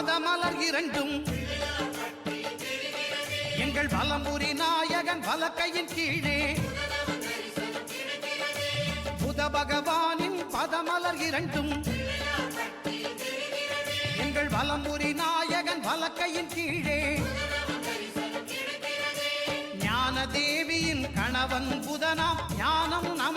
பதமலர் இரண்டும். எங்கள் வலம்புரி நாயகன் வலக்கையின் கீழே. புத பகவானின் பதமலர் இரண்டும். எங்கள் வலம்புரி நாயகன் வலக்கையின் கீழே. ஞான தேவியின் கணவன் புதனாம். ஞானம்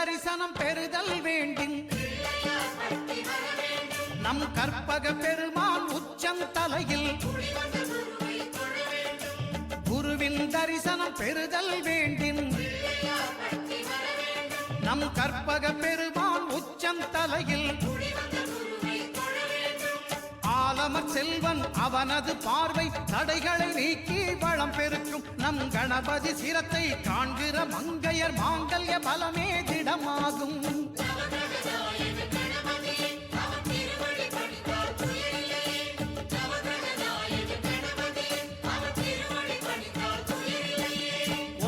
தரிசனம் பெறுதல் வேண்டின். நம் கற்பக பெருமான் உச்சம் தலையில் குருவின் தரிசனம் பெறுதல் வேண்டின். நம் கற்பக பெருமான் உச்சம் தலையில் ஆலமர் செல்வன் அவனது பார்வை தடைகளை நீக்கி வளம் பெருக்கும். நம் கணபதி சிரத்தை காண்கிற மங்கையர் மாங்கல்ய பலமே திடமாகும்.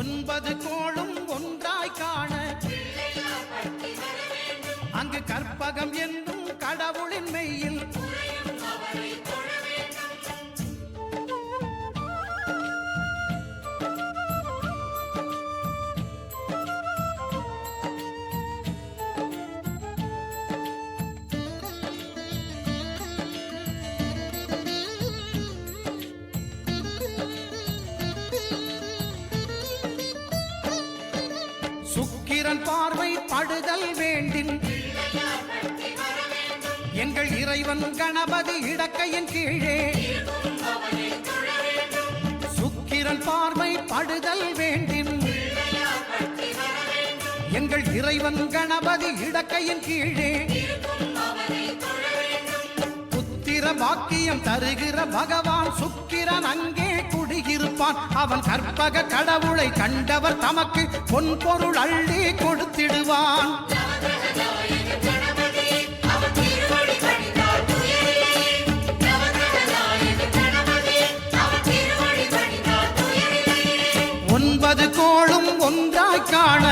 ஒன்பது கோளும் ஒன்றாய் காண அங்கு கற்பகம் என்று பார்வை படுதல் வேண்டின். எங்கள் இறைவன் கணபதி இடக்கையின் கீழே. சுக்கிரன் பார்வை படுதல் வேண்டின். எங்கள் இறைவன் கணபதி இடக்கையின் கீழே. புத்திர பாக்கியம் தருகிற பகவான் சுக்கிரன் அங்கே குடியிருப்பான் அவன் கற்பக கடவுளை கண்டவர் தமக்கு பொன் பொருள் அள்ளி கொடுத்திடுவான். ஒன்பது கோளும் ஒன்றாய் காண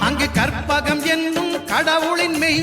அங்கு கற்பகம் என்னும் கடவுளின் மெய்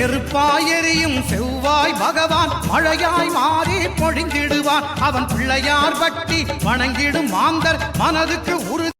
நெருப்பாய் எரியும் செவ்வாய் பகவான் மழையாய் மாறி பொழிந்திடுவான் அவன் பிள்ளையார் பட்டி வணங்கிடும் மாந்தர் மனதுக்கு உறுதி.